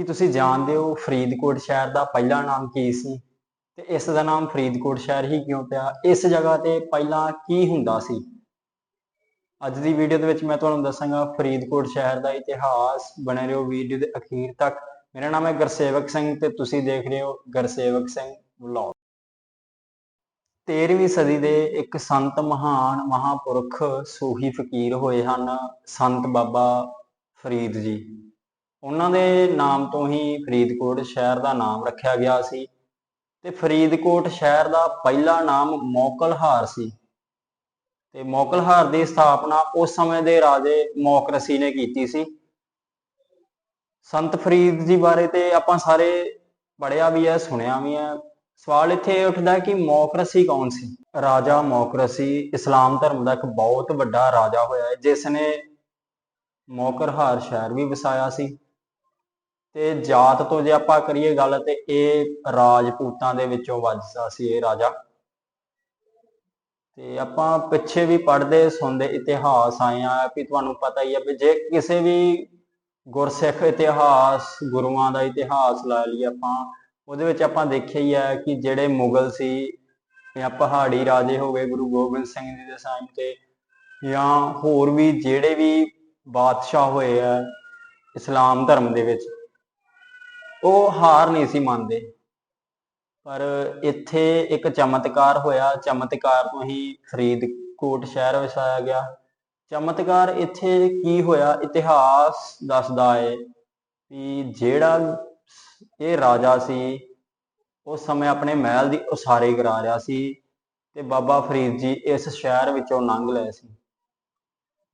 ਕੀ ਤੁਸੀਂ ਜਾਣਦੇ ਹੋ ਫਰੀਦਕੋਟ ਸ਼ਹਿਰ ਦਾ ਪਹਿਲਾ ਨਾਮ ਕੀ ਸੀ? ਤੇ ਇਸ ਦਾ ਨਾਮ ਫਰੀਦਕੋਟ ਸ਼ਹਿਰ ਹੀ ਕਿਉਂ ਪਿਆ? ਇਸ ਜਗ੍ਹਾ ਤੇ ਪਹਿਲਾਂ ਕੀ ਹੁੰਦਾ ਸੀ? ਅੱਜ ਦੀ ਵੀਡੀਓ ਦੇ ਵਿੱਚ ਮੈਂ ਤੁਹਾਨੂੰ ਦੱਸਾਂਗਾ ਫਰੀਦਕੋਟ ਸ਼ਹਿਰ ਦਾ ਇਤਿਹਾਸ, ਬਣੇ ਰਹੋ ਵੀਡੀਓ ਦੇ ਅਖੀਰ ਤੱਕ। ਮੇਰਾ ਨਾਮ ਹੈ ਗੁਰਸੇਵਕ ਸਿੰਘ ਤੇ ਤੁਸੀਂ ਦੇਖ ਰਹੇ ਹੋ ਗੁਰਸੇਵਕ ਸਿੰਘ ਵਲੌਗ। 13ਵੀਂ ਸਦੀ ਦੇ ਇੱਕ ਸੰਤ ਮਹਾਨ ਮਹਾਪੁਰਖ ਸੂਹੀ ਫਕੀਰ ਹੋਏ ਹਨ ਸੰਤ ਬਾਬਾ ਫਰੀਦ ਜੀ। ਉਹਨਾਂ ਦੇ ਨਾਮ ਤੋਂ ਹੀ ਫਰੀਦਕੋਟ ਸ਼ਹਿਰ ਦਾ ਨਾਮ ਰੱਖਿਆ ਗਿਆ ਸੀ ਤੇ ਫਰੀਦਕੋਟ ਸ਼ਹਿਰ ਦਾ ਪਹਿਲਾ ਨਾਮ ਮੌਕਲਹਾਰ ਸੀ ਤੇ ਮੌਕਲਹਾਰ ਦੀ ਸਥਾਪਨਾ ਉਸ ਸਮੇਂ ਦੇ ਰਾਜੇ ਮੌਕਰਸੀ ਨੇ ਕੀਤੀ ਸੀ। ਸੰਤ ਫਰੀਦ ਜੀ ਬਾਰੇ ਤੇ ਆਪਾਂ ਸਾਰੇ ਪੜਿਆ ਵੀ ਹੈ, ਸੁਣਿਆ ਵੀ ਹੈ। ਸਵਾਲ ਇੱਥੇ ਉੱਠਦਾ ਕਿ ਮੌਕਰਸੀ ਕੌਣ ਸੀ? ਰਾਜਾ ਮੌਕਰਸੀ ਇਸਲਾਮ ਧਰਮ ਦਾ ਇੱਕ ਬਹੁਤ ਵੱਡਾ ਰਾਜਾ ਹੋਇਆ ਹੈ ਜਿਸ ਨੇ ਮੌਕਰਹਾਰ ਸ਼ਹਿਰ ਵੀ ਵਸਾਇਆ ਸੀ। ਤੇ ਜਾਤ ਤੋਂ ਜੇ ਆਪਾਂ ਕਰੀਏ ਗੱਲ ਤੇ ਇਹ ਰਾਜਪੂਤਾਂ ਦੇ ਵਿੱਚੋਂ ਵੱਜਦਾ ਸੀ ਇਹ ਰਾਜਾ। ਤੇ ਆਪਾਂ ਪਿੱਛੇ ਵੀ ਪੜ੍ਹਦੇ ਸੁਣਦੇ ਇਤਿਹਾਸ ਆਏ ਆ ਵੀ ਤੁਹਾਨੂੰ ਪਤਾ ਹੀ ਹੈ ਵੀ ਜੇ ਕਿਸੇ ਵੀ ਗੁਰਸਿੱਖ ਇਤਿਹਾਸ, ਗੁਰੂਆਂ ਦਾ ਇਤਿਹਾਸ ਲਾ ਲਈਏ ਆਪਾਂ, ਉਹਦੇ ਵਿੱਚ ਆਪਾਂ ਦੇਖਿਆ ਹੀ ਹੈ ਕਿ ਜਿਹੜੇ ਮੁਗਲ ਸੀ, ਜਾਂ ਪਹਾੜੀ ਰਾਜੇ ਹੋ ਗਏ ਗੁਰੂ ਗੋਬਿੰਦ ਸਿੰਘ ਜੀ ਦੇ ਟਾਈਮ ਤੇ, ਜਾਂ ਹੋਰ ਵੀ ਜਿਹੜੇ ਵੀ ਬਾਦਸ਼ਾਹ ਹੋਏ ਆ ਇਸਲਾਮ ਧਰਮ ਦੇ ਵਿੱਚ ਉਹ ਹਾਰ ਨਹੀਂ ਸੀ ਮੰਨਦੇ। ਪਰ ਇੱਥੇ ਇੱਕ ਚਮਤਕਾਰ ਹੋਇਆ। ਚਮਤਕਾਰ ਤੋਂ ਹੀ ਫਰੀਦਕੋਟ ਸ਼ਹਿਰ ਵਸਾਇਆ ਗਿਆ। ਚਮਤਕਾਰ ਇੱਥੇ ਕੀ ਹੋਇਆ? ਇਤਿਹਾਸ ਦੱਸਦਾ ਹੈ ਕਿ ਜਿਹੜਾ ਇਹ ਰਾਜਾ ਸੀ, ਉਸ ਸਮੇਂ ਆਪਣੇ ਮਹਿਲ ਦੀ ਉਸਾਰੀ ਕਰਾ ਰਿਹਾ ਸੀ ਤੇ ਬਾਬਾ ਫਰੀਦ ਜੀ ਇਸ ਸ਼ਹਿਰ ਵਿੱਚੋਂ ਲੰਘ ਲਏ ਸੀ।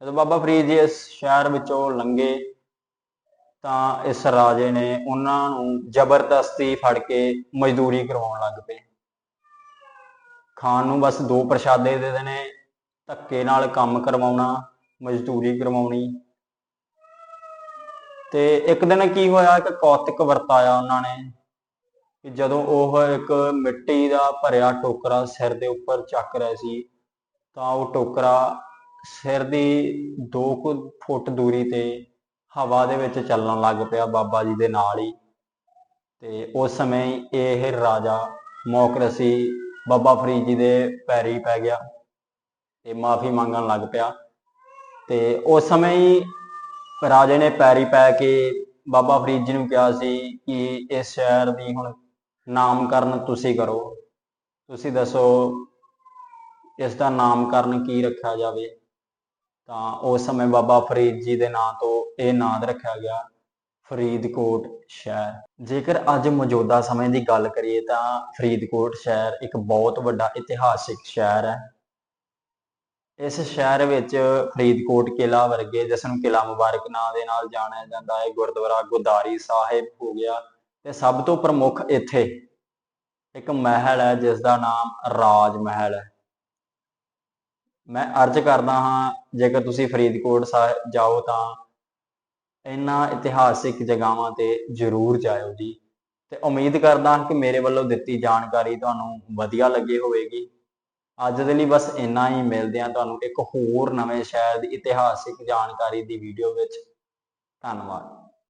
ਜਦੋਂ ਬਾਬਾ ਫਰੀਦ ਜੀ ਇਸ ਸ਼ਹਿਰ ਵਿੱਚੋਂ ਲੰਘੇ ਤਾਂ ਇਸ ਰਾਜੇ ਨੇ ਉਹਨਾਂ ਨੂੰ ਜ਼ਬਰਦਸਤੀ ਫੜ ਕੇ ਮਜ਼ਦੂਰੀ ਕਰਵਾਉਣ ਲੱਗ ਪਏ। ਖਾਨ ਨੂੰ ਬਸ ਦੋ ਪ੍ਰਸ਼ਾਦੇ ਦੇ ਦੇਣੇ, ਧੱਕੇ ਨਾਲ ਕੰਮ ਕਰਵਾਉਣਾ, ਮਜ਼ਦੂਰੀ ਕਰਵਾਉਣੀ। ਤੇ ਇੱਕ ਦਿਨ ਕੀ ਹੋਇਆ, ਇੱਕ ਕੌਤਿਕ ਵਰਤਾਇਆ ਉਹਨਾਂ ਨੇ ਕਿ ਜਦੋਂ ਉਹ ਇੱਕ ਮਿੱਟੀ ਦਾ ਭਰਿਆ ਟੋਕਰਾ ਸਿਰ ਦੇ ਉੱਪਰ ਚੱਕ ਰਿਹਾ ਸੀ, ਤਾਂ ਉਹ ਟੋਕਰਾ ਸਿਰ ਦੀ 2 ਕੁ ਫੁੱਟ ਦੂਰੀ ਤੇ ਹਵਾ ਦੇ ਵਿੱਚ ਚੱਲਣ ਲੱਗ ਪਿਆ ਬਾਬਾ ਜੀ ਦੇ ਨਾਲ ਹੀ। ਤੇ ਉਸ ਸਮੇਂ ਇਹ ਰਾਜਾ ਮੌਕਰਸੀ ਬਾਬਾ ਫਰੀਦ ਜੀ ਦੇ ਪੈਰੀ ਪੈ ਗਿਆ ਤੇ ਮਾਫੀ ਮੰਗਣ ਲੱਗ ਪਿਆ। ਤੇ ਉਸ ਸਮੇਂ ਹੀ ਰਾਜੇ ਨੇ ਪੈਰੀ ਪੈ ਕੇ ਬਾਬਾ ਫਰੀਦ ਜੀ ਨੂੰ ਕਿਹਾ ਸੀ ਕਿ ਇਸ ਸ਼ਹਿਰ ਦੀ ਹੁਣ ਨਾਮਕਰਨ ਤੁਸੀਂ ਕਰੋ। ਤੁਸੀਂ ਦੱਸੋ, ਇਸ ਦਾ ਨਾਮਕਰਨ ਕੀ ਰੱਖਿਆ ਜਾਵੇ? ਤਾਂ ਉਸ ਸਮੇਂ ਬਾਬਾ ਫਰੀਦ ਜੀ ਦੇ ਨਾਂ ਤੋਂ ਇਹ ਨਾਂ ਰੱਖਿਆ ਗਿਆ, ਫਰੀਦਕੋਟ ਸ਼ਹਿਰ। ਜੇਕਰ ਅੱਜ ਮੌਜੂਦਾ ਸਮੇਂ ਦੀ ਗੱਲ ਕਰੀਏ ਤਾਂ ਫਰੀਦਕੋਟ ਸ਼ਹਿਰ ਇੱਕ ਬਹੁਤ ਵੱਡਾ ਇਤਿਹਾਸਿਕ ਸ਼ਹਿਰ ਹੈ। ਇਸ ਸ਼ਹਿਰ ਵਿੱਚ ਫਰੀਦਕੋਟ ਕਿਲਾ ਵਰਗੇ ਜਿਸ ਨੂੰ ਕਿਲਾ ਮੁਬਾਰਕ ਨਾਂ ਦੇ ਨਾਲ ਜਾਣਿਆ ਜਾਂਦਾ ਹੈ। ਗੁਰਦੁਆਰਾ ਗੁਦਾਰੀ ਸਾਹਿਬ ਹੋ ਗਿਆ ਤੇ ਸਭ ਤੋਂ ਪ੍ਰਮੁੱਖ ਇੱਥੇ ਇੱਕ ਮਹਿਲ ਹੈ ਜਿਸ ਦਾ ਨਾਮ ਰਾਜ ਮਹਿਲ ਹੈ। ਮੈਂ ਅਰਜ਼ ਕਰਦਾ ਹਾਂ, ਜੇਕਰ ਤੁਸੀਂ ਫਰੀਦਕੋਟ ਸਾਹਿਬ ਜਾਓ ਤਾਂ ਇਹਨਾਂ ਇਤਿਹਾਸਿਕ ਜਗ੍ਹਾਵਾਂ ਤੇ ਜ਼ਰੂਰ ਜਾਇਓ ਜੀ। ਤੇ ਉਮੀਦ ਕਰਦਾ ਹਾਂ ਕਿ ਮੇਰੇ ਵੱਲੋਂ ਦਿੱਤੀ ਜਾਣਕਾਰੀ ਤੁਹਾਨੂੰ ਵਧੀਆ ਲੱਗੀ ਹੋਵੇਗੀ। ਅੱਜ ਦੇ ਲਈ ਬਸ ਇੰਨਾ ਹੀ, ਮਿਲਦੇ ਹਾਂ ਤੁਹਾਨੂੰ ਇੱਕ ਹੋਰ ਨਵੇਂ ਸ਼ਹਿਰ ਦੀ ਇਤਿਹਾਸਿਕ ਜਾਣਕਾਰੀ ਦੀ ਵੀਡੀਓ ਵਿੱਚ। ਧੰਨਵਾਦ।